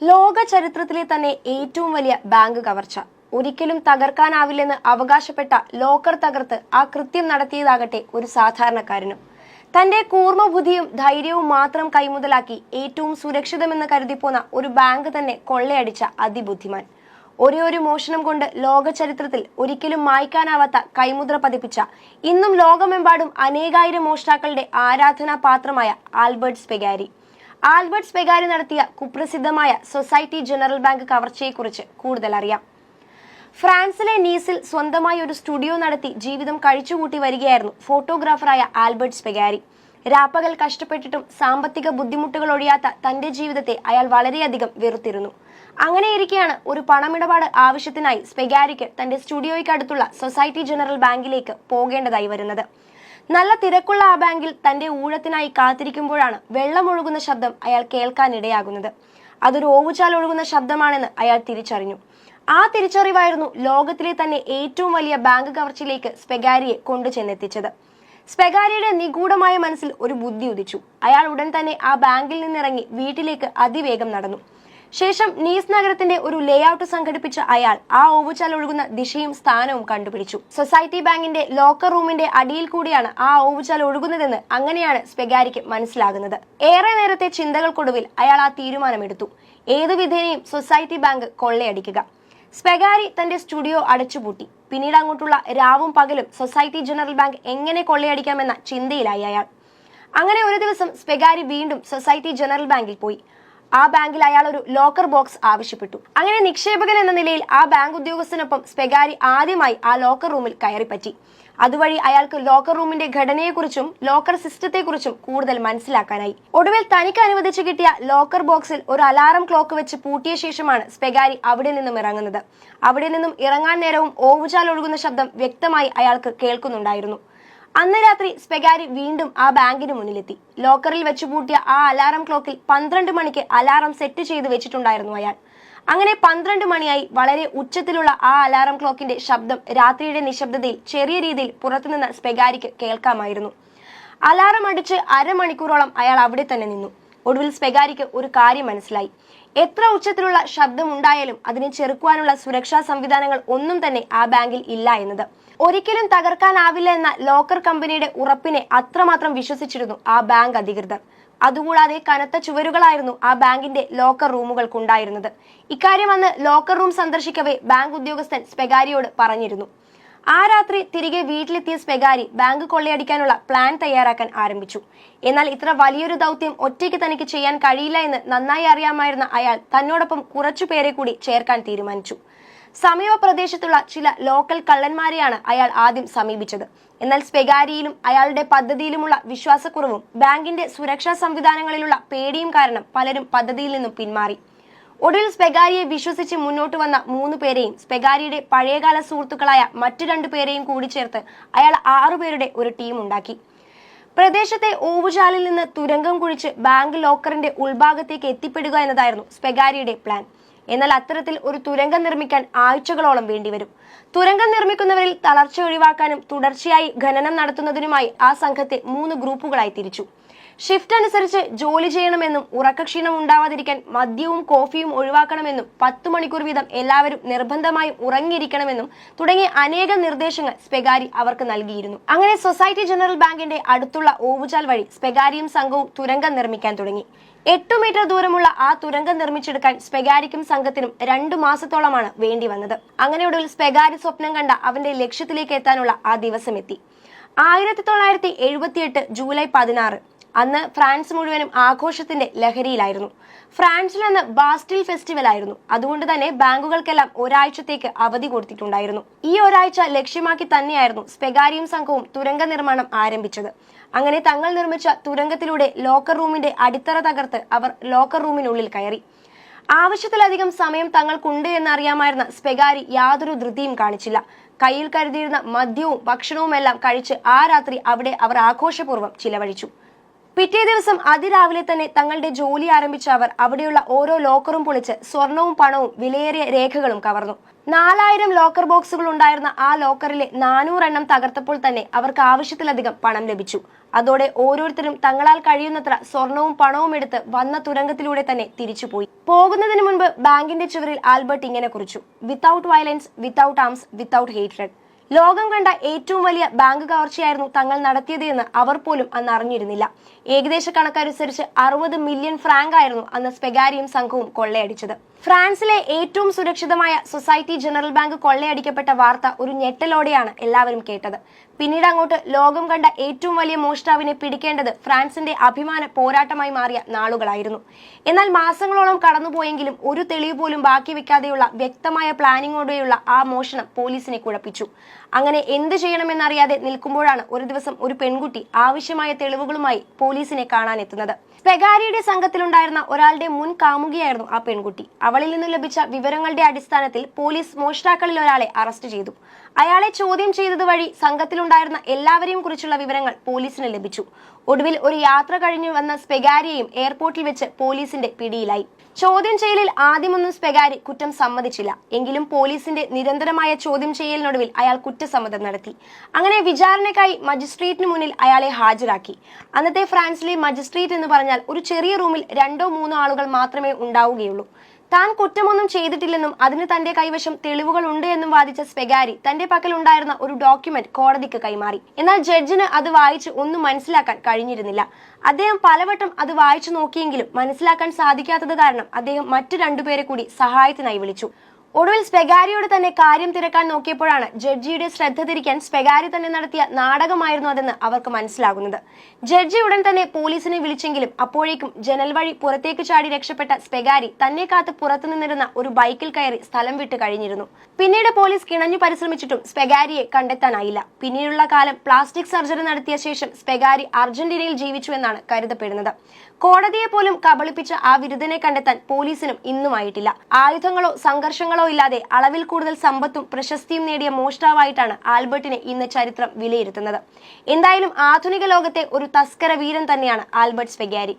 ലോക ചരിത്രത്തിലെ തന്നെ ഏറ്റവും വലിയ ബാങ്ക് കവർച്ച. ഒരിക്കലും തകർക്കാനാവില്ലെന്ന് അവകാശപ്പെട്ട ലോക്കർ തകർത്ത് ആ കൃത്യം നടത്തിയതാകട്ടെ ഒരു സാധാരണക്കാരനും. തന്റെ കൂർമ്മബുദ്ധിയും ധൈര്യവും മാത്രം കൈമുതലാക്കി ഏറ്റവും സുരക്ഷിതമെന്ന് കരുതിപ്പോന്ന ഒരു ബാങ്ക് തന്നെ കൊള്ളയടിച്ച അതിബുദ്ധിമാൻ. ഒരേ ഒരു മോഷണം കൊണ്ട് ലോക ചരിത്രത്തിൽ ഒരിക്കലും മായ്ക്കാനാവാത്ത കൈമുദ്ര പതിപ്പിച്ച ഇന്നും ലോകമെമ്പാടും അനേകായിരം മോഷ്ടാക്കളുടെ ആരാധനാ പാത്രമായ ആൽബർട്ട് സ്പെഗാരി. ആൽബർട്ട് സ്പെഗാരി നടത്തിയ കുപ്രസിദ്ധമായ സൊസൈറ്റി ജനറൽ ബാങ്ക് കവർച്ചയെക്കുറിച്ച് കൂടുതൽ അറിയാം. ഫ്രാൻസിലെ നീസിൽ സ്വന്തമായി ഒരു സ്റ്റുഡിയോ നടത്തി ജീവിതം കഴിച്ചുകൂട്ടി വരികയായിരുന്നു ഫോട്ടോഗ്രാഫറായ ആൽബർട്ട് സ്പെഗാരി രാപ്പകൽ കഷ്ടപ്പെട്ടിട്ടും സാമ്പത്തിക ബുദ്ധിമുട്ടുകൾ ഒഴിയാത്ത തന്റെ ജീവിതത്തെ അയാൾ വളരെയധികം വെറുത്തിരുന്നു. അങ്ങനെയിരിക്കെയാണ് ഒരു പണമിടപാട് ആവശ്യത്തിനായി സ്പെഗാരിക്ക് തന്റെ സ്റ്റുഡിയോയ്ക്ക് അടുത്തുള്ള സൊസൈറ്റി ജനറൽ ബാങ്കിലേക്ക് പോകേണ്ടതായി വരുന്നത്. നല്ല തിരക്കുള്ള ആ ബാങ്കിൽ തന്റെ ഊഴത്തിനായി കാത്തിരിക്കുമ്പോഴാണ് വെള്ളമൊഴുകുന്ന ശബ്ദം അയാൾ കേൾക്കാനിടയാകുന്നത്. അതൊരു ഓവുചാൽ ഒഴുകുന്ന ശബ്ദമാണെന്ന് അയാൾ തിരിച്ചറിഞ്ഞു. ആ തിരിച്ചറിവായിരുന്നു ലോകത്തിലെ തന്നെ ഏറ്റവും വലിയ ബാങ്ക് കവർച്ചയിലേക്ക് സ്പെഗാരിയെ കൊണ്ടു ചെന്നെത്തിച്ചത്. സ്പെഗാരിയുടെ നിഗൂഢമായ മനസ്സിൽ ഒരു ബുദ്ധി ഉദിച്ചു. അയാൾ ഉടൻ തന്നെ ആ ബാങ്കിൽ നിന്നിറങ്ങി വീട്ടിലേക്ക് അതിവേഗം നടന്നു. ശേഷം നീസ് നഗരത്തിന്റെ ഒരു ലേഔട്ട് സംഘടിപ്പിച്ച അയാൾ ആ ഓവുചാൽ ഒഴുകുന്ന ദിശയും സ്ഥാനവും കണ്ടുപിടിച്ചു. സൊസൈറ്റി ബാങ്കിന്റെ ലോക്കർ റൂമിന്റെ അടിയിൽ കൂടിയാണ് ആ ഓവുചാൽ ഒഴുകുന്നതെന്ന് അങ്ങനെയാണ് സ്പെഗാരിക്ക് മനസ്സിലാകുന്നത്. ഏറെ നേരത്തെ ചിന്തകൾക്കൊടുവിൽ അയാൾ ആ തീരുമാനമെടുത്തു. ഏതു വിധേനയും സൊസൈറ്റി ബാങ്ക് കൊള്ളയടിക്കുക. സ്പെഗാരി തന്റെ സ്റ്റുഡിയോ അടച്ചുപൂട്ടി. പിന്നീട് അങ്ങോട്ടുള്ള രാവും പകലും സൊസൈറ്റി ജനറൽ ബാങ്ക് എങ്ങനെ കൊള്ളയടിക്കാമെന്ന ചിന്തയിലായി അയാൾ. അങ്ങനെ ഒരു ദിവസം സ്പെഗാരി വീണ്ടും സൊസൈറ്റി ജനറൽ ബാങ്കിൽ പോയി. ആ ബാങ്കിൽ അയാൾ ഒരു ലോക്കർ ബോക്സ് ആവശ്യപ്പെട്ടു. അങ്ങനെ നിക്ഷേപകൻ എന്ന നിലയിൽ ആ ബാങ്ക് ഉദ്യോഗസ്ഥനൊപ്പം സ്പെഗാരി ആദ്യമായി ആ ലോക്കർ റൂമിൽ കയറിപ്പറ്റി. അതുവഴി അയാൾക്ക് ലോക്കർ റൂമിന്റെ ഘടനയെക്കുറിച്ചും ലോക്കർ സിസ്റ്റത്തെക്കുറിച്ചും കൂടുതൽ മനസ്സിലാക്കാനായി. ഒടുവിൽ തനിക്ക് അനുവദിച്ചു കിട്ടിയ ലോക്കർ ബോക്സിൽ ഒരു അലാറം ക്ലോക്ക് വെച്ച് പൂട്ടിയ ശേഷമാണ് സ്പെഗാരി അവിടെ നിന്നും ഇറങ്ങുന്നത്. അവിടെ നിന്നും ഇറങ്ങാൻ നേരവും ഓവുചാൽ ഒഴുകുന്ന ശബ്ദം വ്യക്തമായി അയാൾക്ക് കേൾക്കുന്നുണ്ടായിരുന്നു. അന്ന് രാത്രി സ്പെഗാരി വീണ്ടും ആ ബാങ്കിന് മുന്നിലെത്തി. ലോക്കറിൽ വെച്ചു പൂട്ടിയ ആ അലാറം ക്ലോക്കിൽ പന്ത്രണ്ട് മണിക്ക് അലാറം സെറ്റ് ചെയ്ത് വെച്ചിട്ടുണ്ടായിരുന്നു അയാൾ. അങ്ങനെ പന്ത്രണ്ട് മണിയായി വളരെ ഉച്ചത്തിലുള്ള ആ അലാറം ക്ലോക്കിന്റെ ശബ്ദം രാത്രിയുടെ നിശബ്ദതയിൽ ചെറിയ രീതിയിൽ പുറത്തുനിന്ന് സ്പെഗാരിക്ക് കേൾക്കാമായിരുന്നു. അലാറം അടിച്ച് അരമണിക്കൂറോളം അയാൾ അവിടെ തന്നെ നിന്നു. ഒടുവിൽ സ്പെഗാരിക്ക് ഒരു കാര്യം മനസ്സിലായി. എത്ര ഉച്ചത്തിലുള്ള ശബ്ദം ഉണ്ടായാലും അതിനെ ചെറുക്കുവാനുള്ള സുരക്ഷാ സംവിധാനങ്ങൾ ഒന്നും തന്നെ ആ ബാങ്കിൽ ഇല്ല എന്നത്. ഒരിക്കലും തകർക്കാനാവില്ല എന്ന ലോക്കർ കമ്പനിയുടെ ഉറപ്പിനെ അത്രമാത്രം വിശ്വസിച്ചിരുന്നു ആ ബാങ്ക് അധികൃതർ. അതുകൂടാതെ കനത്ത ചുവരുകളായിരുന്നു ആ ബാങ്കിന്റെ ലോക്കർ റൂമുകൾക്കുണ്ടായിരുന്നത്. ഇക്കാര്യം അന്ന് ലോക്കർ റൂം സന്ദർശിക്കവേ ബാങ്ക് ഉദ്യോഗസ്ഥൻ സ്പെഗാരിയോട് പറഞ്ഞിരുന്നു. ആ രാത്രി തിരികെ വീട്ടിലെത്തിയ സ്പെഗാരി ബാങ്ക് കൊള്ളയടിക്കാനുള്ള പ്ലാൻ തയ്യാറാക്കാൻ ആരംഭിച്ചു. എന്നാൽ ഇത്ര വലിയൊരു ദൗത്യം ഒറ്റയ്ക്ക് തനിക്ക് ചെയ്യാൻ കഴിയില്ല എന്ന് നന്നായി അറിയാമായിരുന്ന അയാൾ തന്നോടൊപ്പം കുറച്ചു പേരെ കൂടി ചേർക്കാൻ തീരുമാനിച്ചു. സമീപ പ്രദേശത്തുള്ള ചില ലോക്കൽ കള്ളന്മാരെയാണ് അയാൾ ആദ്യം സമീപിച്ചത്. എന്നാൽ സ്പെഗാരിയിലും അയാളുടെ പദ്ധതിയിലുമുള്ള വിശ്വാസക്കുറവും ബാങ്കിന്റെ സുരക്ഷാ സംവിധാനങ്ങളിലുള്ള പേടിയും കാരണം പലരും പദ്ധതിയിൽ നിന്നും പിന്മാറി. ഒടുവിൽ സ്പെഗാരിയെ വിശ്വസിച്ച് മുന്നോട്ട് വന്ന മൂന്ന് പേരെയും സ്പെഗാരിയുടെ പഴയകാല സുഹൃത്തുക്കളായ മറ്റു രണ്ടു പേരെയും കൂടി ചേർത്ത് അയാൾ ആറുപേരുടെ ഒരു ടീം ഉണ്ടാക്കി. പ്രദേശത്തെ ഓവുചാലിൽ നിന്ന് തുരങ്കം കുഴിച്ച് ബാങ്ക് ലോക്കറിന്റെ ഉൾഭാഗത്തേക്ക് എത്തിപ്പെടുക എന്നതായിരുന്നു സ്പെഗാരിയുടെ പ്ലാൻ എന്നാൽ അത്തരത്തിൽ ഒരു തുരങ്കം നിർമ്മിക്കാൻ ആഴ്ചകളോളം വേണ്ടിവരും. തുരങ്കം നിർമ്മിക്കുന്നവരിൽ തളർച്ച ഒഴിവാക്കാനും തുടർച്ചയായി ഖനനം നടത്തുന്നതിനുമായി ആ സംഘത്തെ മൂന്ന് ഗ്രൂപ്പുകളായി തിരിച്ചു. ഷിഫ്റ്റ് അനുസരിച്ച് ജോലി ചെയ്യണമെന്നും ഉറക്കക്ഷീണം ഉണ്ടാവാതിരിക്കാൻ മദ്യവും കോഫിയും ഒഴിവാക്കണമെന്നും പത്തു മണിക്കൂർ വീതം എല്ലാവരും നിർബന്ധമായും ഉറങ്ങിയിരിക്കണമെന്നും തുടങ്ങിയ അനേകം നിർദ്ദേശങ്ങൾ സ്പെഗാരി അവർക്ക് നൽകിയിരുന്നു. അങ്ങനെ സൊസൈറ്റി ജനറൽ ബാങ്കിന്റെ അടുത്തുള്ള ഓവുചാൽ വഴി സ്പെഗാരിയും സംഘവും തുരങ്കം നിർമ്മിക്കാൻ തുടങ്ങി. എട്ടു മീറ്റർ ദൂരമുള്ള ആ തുരങ്കം നിർമ്മിച്ചെടുക്കാൻ സ്പെഗാരിക്കും സംഘത്തിനും രണ്ടു മാസത്തോളമാണ് വേണ്ടി വന്നത്. അങ്ങനെ ഒടുവിൽ സ്പെഗാരി സ്വപ്നം കണ്ട അവന്റെ ലക്ഷ്യത്തിലേക്ക് എത്താനുള്ള ആ ദിവസം എത്തി. ആയിരത്തി തൊള്ളായിരത്തി എഴുപത്തിയെട്ട് ജൂലൈ പതിനാറ്. അന്ന് ഫ്രാൻസ് മുഴുവനും ആഘോഷത്തിന്റെ ലഹരിയിലായിരുന്നു. ഫ്രാൻസിൽ അന്ന് ബാസ്റ്റിൽ ഫെസ്റ്റിവൽ ആയിരുന്നു. അതുകൊണ്ട് തന്നെ ബാങ്കുകൾക്കെല്ലാം ഒരാഴ്ചത്തേക്ക് അവധി കൊടുത്തിട്ടുണ്ടായിരുന്നു. ഈ ഒരാഴ്ച ലക്ഷ്യമാക്കി തന്നെയായിരുന്നു സ്പെഗാരിയും സംഘവും തുരങ്ക നിർമ്മാണം ആരംഭിച്ചത്. അങ്ങനെ തങ്ങൾ നിർമ്മിച്ച തുരങ്കത്തിലൂടെ ലോക്കർ റൂമിന്റെ അടിത്തറ തകർത്ത് അവർ ലോക്കർ റൂമിനുള്ളിൽ കയറി. ആവശ്യത്തിലധികം സമയം തങ്ങൾക്കുണ്ട് എന്നറിയാമായിരുന്ന സ്പെഗാരി യാതൊരു ധൃതിയും കാണിച്ചില്ല. കയ്യിൽ കരുതിയിരുന്ന മദ്യവും ഭക്ഷണവും എല്ലാം കഴിച്ച് ആ രാത്രി അവിടെ അവർ ആഘോഷപൂർവം ചിലവഴിച്ചു. പിറ്റേ ദിവസം അതിരാവിലെ തന്നെ തങ്ങളുടെ ജോലി ആരംഭിച്ച അവർ അവിടെയുള്ള ഓരോ ലോക്കറും പൊളിച്ച് സ്വർണവും പണവും വിലയേറിയ രേഖകളും കവർന്നു. നാലായിരം ലോക്കർ ബോക്സുകൾ ഉണ്ടായിരുന്ന ആ ലോക്കറിലെ നാനൂറെണ്ണം തകർത്തപ്പോൾ തന്നെ അവർക്ക് ആവശ്യത്തിലധികം പണം ലഭിച്ചു. അതോടെ ഓരോരുത്തരും തങ്ങളാൽ കഴിയുന്നത്ര സ്വർണവും പണവും എടുത്ത് വന്ന തുരങ്കത്തിലൂടെ തന്നെ തിരിച്ചുപോയി. പോകുന്നതിന് മുൻപ് ബാങ്കിന്റെ ചുവരിൽ ആൽബർട്ട് ഇങ്ങനെ കുറിച്ചു. Without violence without arms without hatred ലോകം കണ്ട ഏറ്റവും വലിയ ബാങ്ക് കവർച്ചയായിരുന്നു തങ്ങൾ നടത്തിയതെന്ന് അവർ പോലും അന്ന് അറിഞ്ഞിരുന്നില്ല. ഏകദേശ കണക്കനുസരിച്ച് അറുപത് മില്യൺ ഫ്രാങ്ക് ആയിരുന്നു അന്ന് സ്പെഗാരിയും സംഘവും കൊള്ളയടിച്ചത്. ഫ്രാൻസിലെ ഏറ്റവും സുരക്ഷിതമായ സൊസൈറ്റി ജനറൽ ബാങ്ക് കൊള്ളയടിക്കപ്പെട്ട വാർത്ത ഒരു ഞെട്ടലോടെയാണ് എല്ലാവരും കേട്ടത്. പിന്നീട് അങ്ങോട്ട് ലോകം കണ്ട ഏറ്റവും വലിയ മോഷ്ടാവിനെ പിടിക്കേണ്ടത് ഫ്രാൻസിന്റെ അഭിമാന പോരാട്ടമായി മാറിയ നാളുകളായിരുന്നു. എന്നാൽ മാസങ്ങളോളം കടന്നുപോയെങ്കിലും ഒരു തെളിവ് പോലും ബാക്കി വെക്കാതെയുള്ള വ്യക്തമായ പ്ലാനിങ്ങോടെയുള്ള ആ മോഷണം പോലീസിനെ കുഴപ്പിച്ചു. അങ്ങനെ എന്ത് ചെയ്യണമെന്നറിയാതെ നിൽക്കുമ്പോഴാണ് ഒരു ദിവസം ഒരു പെൺകുട്ടി ആവശ്യമായ തെളിവുകളുമായി പോലീസിനെ കാണാനെത്തുന്നത്. പെഗാരിയുടെ സംഘത്തിലുണ്ടായിരുന്ന ഒരാളുടെ മുൻ കാമുകിയായിരുന്നു ആ പെൺകുട്ടി. അവളിൽ നിന്ന് ലഭിച്ച വിവരങ്ങളുടെ അടിസ്ഥാനത്തിൽ പോലീസ് മോഷ്ടാക്കളിൽ ഒരാളെ അറസ്റ്റ് ചെയ്തു. അയാളെ ചോദ്യം ചെയ്തത് വഴി സംഘത്തിലുണ്ടായിരുന്ന എല്ലാവരെയും കുറിച്ചുള്ള വിവരങ്ങൾ പോലീസിന് ലഭിച്ചു. ഒടുവിൽ ഒരു യാത്ര കഴിഞ്ഞു വന്ന സ്പെഗാരിയെയും എയർപോർട്ടിൽ വെച്ച് പോലീസിന്റെ പിടിയിലായി. ചോദ്യം ചെയ്യലിൽ ആദ്യമൊന്നും സ്പെഗാരി കുറ്റം സമ്മതിച്ചില്ല. എങ്കിലും പോലീസിന്റെ നിരന്തരമായ ചോദ്യം ചെയ്യലിനൊടുവിൽ അയാൾ കുറ്റസമ്മതം നടത്തി. അങ്ങനെ വിചാരണയ്ക്കായി മജിസ്ട്രേറ്റിന് മുന്നിൽ അയാളെ ഹാജരാക്കി. അന്നത്തെ ഫ്രാൻസിലെ മജിസ്ട്രേറ്റ് എന്ന് പറഞ്ഞാൽ ഒരു ചെറിയ റൂമിൽ രണ്ടോ മൂന്നോ ആളുകൾ മാത്രമേ ഉണ്ടാവുകയുള്ളൂ. താൻ കുറ്റമൊന്നും ചെയ്തിട്ടില്ലെന്നും അതിന് തന്റെ കൈവശം തെളിവുകൾ ഉണ്ട് എന്നും വാദിച്ച സ്പെഗാരി തന്റെ പക്കൽ ഉണ്ടായിരുന്ന ഒരു ഡോക്യുമെന്റ് കോടതിക്ക് കൈമാറി. എന്നാൽ ജഡ്ജിന് അത് വായിച്ച് ഒന്നും മനസ്സിലാക്കാൻ കഴിഞ്ഞിരുന്നില്ല. അദ്ദേഹം പലവട്ടം അത് വായിച്ചു നോക്കിയെങ്കിലും മനസ്സിലാക്കാൻ സാധിക്കാത്തത് കാരണം അദ്ദേഹം മറ്റു രണ്ടുപേരെ കൂടി സഹായത്തിനായി വിളിച്ചു. ഒടുവിൽ സ്പെഗാരിയോട് തന്നെ കാര്യം തിരക്കാൻ നോക്കിയപ്പോഴാണ് ജഡ്ജിയുടെ ശ്രദ്ധ തിരിക്കാൻ സ്പെഗാരി തന്നെ നടത്തിയ നാടകമായിരുന്നു അതെന്ന് അവർക്ക് മനസ്സിലാകുന്നത്. ജഡ്ജി ഉടൻ തന്നെ പോലീസിനെ വിളിച്ചെങ്കിലും അപ്പോഴേക്കും ജനൽ വഴി പുറത്തേക്ക് ചാടി രക്ഷപ്പെട്ട സ്പെഗാരി തന്നെ കാത്ത് പുറത്തു നിന്നിരുന്ന ഒരു ബൈക്കിൽ കയറി സ്ഥലം വിട്ട് കഴിഞ്ഞിരുന്നു. പിന്നീട് പോലീസ് കിണഞ്ഞു പരിശ്രമിച്ചിട്ടും സ്പെഗാരിയെ കണ്ടെത്താനായില്ല. പിന്നീടുള്ള കാലം പ്ലാസ്റ്റിക് സർജറി നടത്തിയ ശേഷം സ്പെഗാരി അർജന്റീനയിൽ ജീവിച്ചു എന്നാണ് കരുതപ്പെടുന്നത്. കോടതിയെ പോലും കബളിപ്പിച്ച ആ വിരുദ്ധനെ കണ്ടെത്താൻ പോലീസിനും ഇന്നുമായിട്ടില്ല. ആയുധങ്ങളോ സംഘർഷങ്ങളോ ഇല്ലാതെ അളവിൽ കൂടുതൽ സമ്പത്തും പ്രശസ്തിയും നേടിയ മോഷ്ടാവായിട്ടാണ് ആൽബർട്ടിനെ ഇന്ന് ചരിത്രം വിലയിരുത്തുന്നത്. എന്തായാലും ആധുനിക ലോകത്തെ ഒരു തസ്കര വീരൻ തന്നെയാണ് ആൽബർട്ട് സ്പെഗാരി